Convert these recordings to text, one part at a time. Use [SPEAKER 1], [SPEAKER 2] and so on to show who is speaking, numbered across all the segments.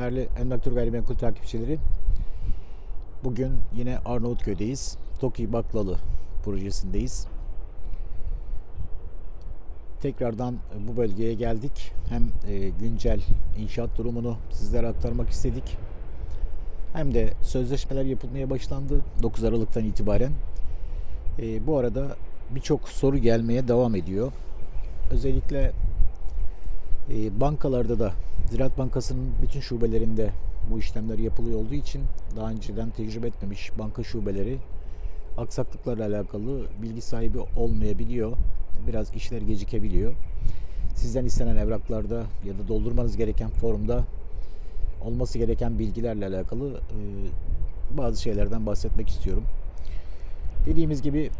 [SPEAKER 1] Değerli Emlaktur Gayrimenkul takipçileri, bugün yine Arnavutköy'deyiz. Toki Baklalı projesindeyiz. Tekrardan bu bölgeye geldik. Hem e, güncel inşaat durumunu sizlere aktarmak istedik. Hem de sözleşmeler yapılmaya başlandı 9 Aralık'tan itibaren. E, bu arada birçok soru gelmeye devam ediyor. Özellikle e, bankalarda da Ziraat Bankası'nın bütün şubelerinde bu işlemler yapılıyor olduğu için daha önceden tecrübe etmemiş banka şubeleri aksaklıklarla alakalı bilgi sahibi olmayabiliyor. Biraz işler gecikebiliyor. Sizden istenen evraklarda ya da doldurmanız gereken formda olması gereken bilgilerle alakalı e, bazı şeylerden bahsetmek istiyorum. Dediğimiz gibi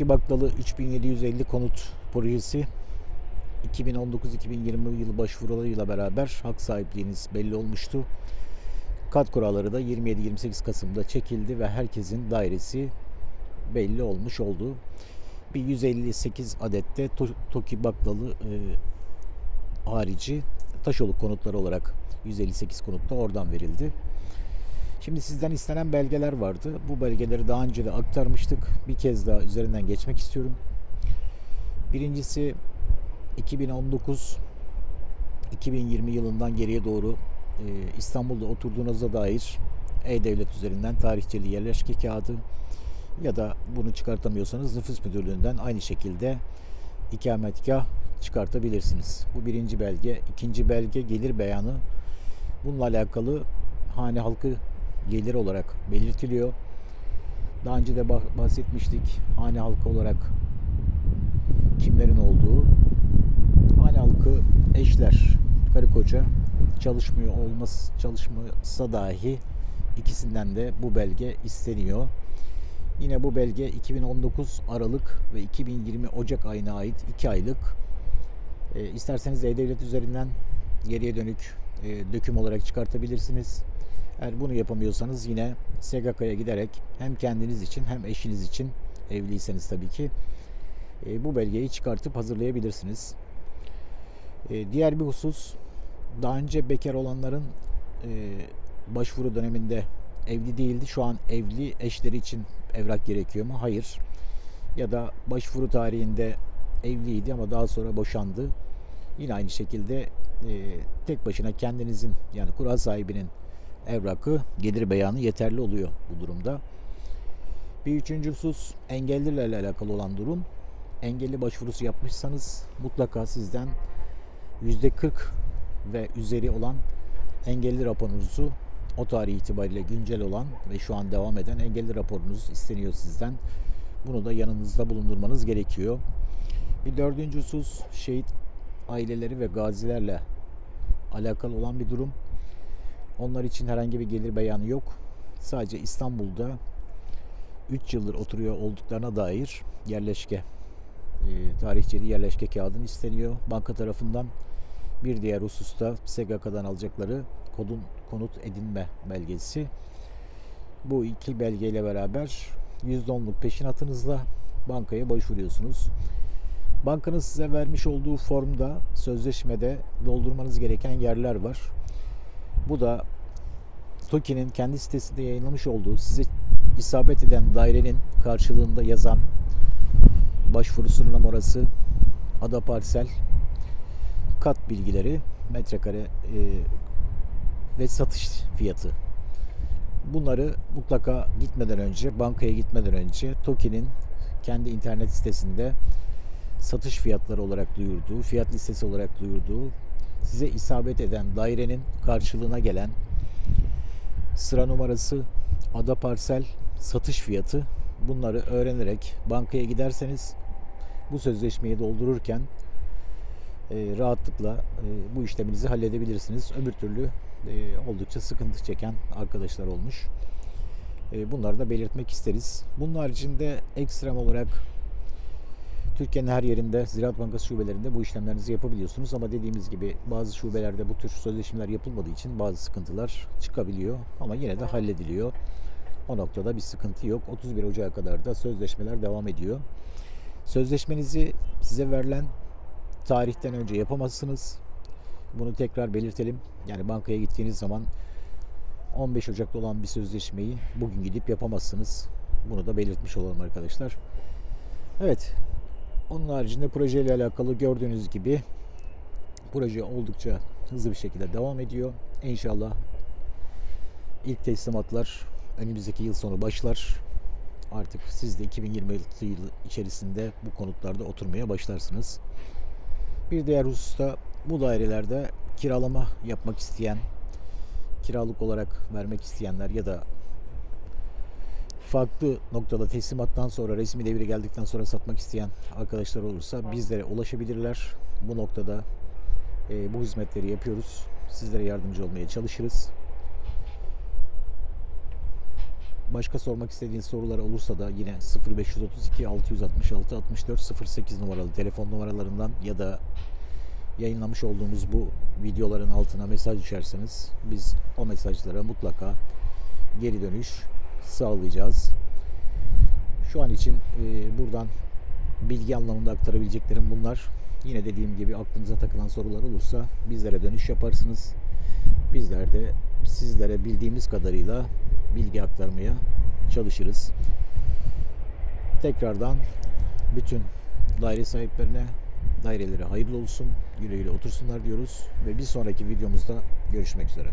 [SPEAKER 1] Baklalı 3750 konut projesi 2019-2020 yılı başvurularıyla beraber hak sahipliğiniz belli olmuştu. Kat kuralları da 27-28 Kasım'da çekildi ve herkesin dairesi belli olmuş oldu. Bir 158 adette To- Toki Baklalı e, harici taşoluk konutları olarak 158 konutta oradan verildi. Şimdi sizden istenen belgeler vardı. Bu belgeleri daha önce de aktarmıştık. Bir kez daha üzerinden geçmek istiyorum. Birincisi 2019 2020 yılından geriye doğru e, İstanbul'da oturduğunuza dair E-Devlet üzerinden tarihçeli yerleşke kağıdı ya da bunu çıkartamıyorsanız nüfus müdürlüğünden aynı şekilde ikametgah çıkartabilirsiniz. Bu birinci belge. İkinci belge gelir beyanı. Bununla alakalı hane halkı gelir olarak belirtiliyor. Daha önce de bah- bahsetmiştik. Hane halkı olarak kimlerin olduğu. Hane halkı eşler, karı koca çalışmıyor olması çalışmasa dahi ikisinden de bu belge isteniyor. Yine bu belge 2019 Aralık ve 2020 Ocak ayına ait 2 aylık. E, isterseniz E-Devlet üzerinden geriye dönük e, döküm olarak çıkartabilirsiniz. Eğer bunu yapamıyorsanız yine SGK'ya giderek hem kendiniz için hem eşiniz için evliyseniz tabii ki e, bu belgeyi çıkartıp hazırlayabilirsiniz. E, diğer bir husus daha önce bekar olanların e, başvuru döneminde evli değildi. Şu an evli eşleri için evrak gerekiyor mu? Hayır. Ya da başvuru tarihinde evliydi ama daha sonra boşandı. Yine aynı şekilde e, tek başına kendinizin yani kura sahibinin evrakı gelir beyanı yeterli oluyor bu durumda. Bir üçüncü husus engellilerle alakalı olan durum. Engelli başvurusu yapmışsanız mutlaka sizden 40 ve üzeri olan engelli raporunuzu o tarih itibariyle güncel olan ve şu an devam eden engelli raporunuz isteniyor sizden. Bunu da yanınızda bulundurmanız gerekiyor. Bir dördüncü husus şehit aileleri ve gazilerle alakalı olan bir durum. Onlar için herhangi bir gelir beyanı yok. Sadece İstanbul'da 3 yıldır oturuyor olduklarına dair yerleşke, e, tarihçeli yerleşke kağıdın isteniyor banka tarafından. Bir diğer hususta SGK'dan alacakları kodun konut edinme belgesi. Bu iki belgeyle beraber %10'luk peşinatınızla bankaya başvuruyorsunuz. Bankanın size vermiş olduğu formda sözleşmede doldurmanız gereken yerler var. Bu da TOKİ'nin kendi sitesinde yayınlamış olduğu size isabet eden dairenin karşılığında yazan başvuru sınır numarası, ada parsel, kat bilgileri, metrekare e, ve satış fiyatı. Bunları mutlaka gitmeden önce, bankaya gitmeden önce TOKİ'nin kendi internet sitesinde satış fiyatları olarak duyurduğu, fiyat listesi olarak duyurduğu, size isabet eden dairenin karşılığına gelen sıra numarası, ada parsel, satış fiyatı. Bunları öğrenerek bankaya giderseniz bu sözleşmeyi doldururken e, rahatlıkla e, bu işleminizi halledebilirsiniz. Öbür türlü e, oldukça sıkıntı çeken arkadaşlar olmuş. E, bunları da belirtmek isteriz. Bunun haricinde ekstrem olarak Türkiye'nin her yerinde Ziraat Bankası şubelerinde bu işlemlerinizi yapabiliyorsunuz ama dediğimiz gibi bazı şubelerde bu tür sözleşmeler yapılmadığı için bazı sıkıntılar çıkabiliyor ama yine de hallediliyor. O noktada bir sıkıntı yok. 31 Ocak'a kadar da sözleşmeler devam ediyor. Sözleşmenizi size verilen tarihten önce yapamazsınız. Bunu tekrar belirtelim. Yani bankaya gittiğiniz zaman 15 Ocak'ta olan bir sözleşmeyi bugün gidip yapamazsınız. Bunu da belirtmiş olalım arkadaşlar. Evet. Onun haricinde projeyle alakalı gördüğünüz gibi proje oldukça hızlı bir şekilde devam ediyor. İnşallah ilk teslimatlar önümüzdeki yıl sonu başlar. Artık siz de 2026 yılı içerisinde bu konutlarda oturmaya başlarsınız. Bir diğer hususta bu dairelerde kiralama yapmak isteyen, kiralık olarak vermek isteyenler ya da farklı noktada teslimattan sonra resmi devri geldikten sonra satmak isteyen arkadaşlar olursa bizlere ulaşabilirler. Bu noktada e, bu hizmetleri yapıyoruz. Sizlere yardımcı olmaya çalışırız. Başka sormak istediğiniz sorular olursa da yine 0532 666 64 08 numaralı telefon numaralarından ya da yayınlamış olduğumuz bu videoların altına mesaj düşerseniz biz o mesajlara mutlaka geri dönüş sağlayacağız. Şu an için e, buradan bilgi anlamında aktarabileceklerim bunlar. Yine dediğim gibi aklınıza takılan sorular olursa bizlere dönüş yaparsınız. Bizler de sizlere bildiğimiz kadarıyla bilgi aktarmaya çalışırız. Tekrardan bütün daire sahiplerine daireleri hayırlı olsun, güle güle otursunlar diyoruz ve bir sonraki videomuzda görüşmek üzere.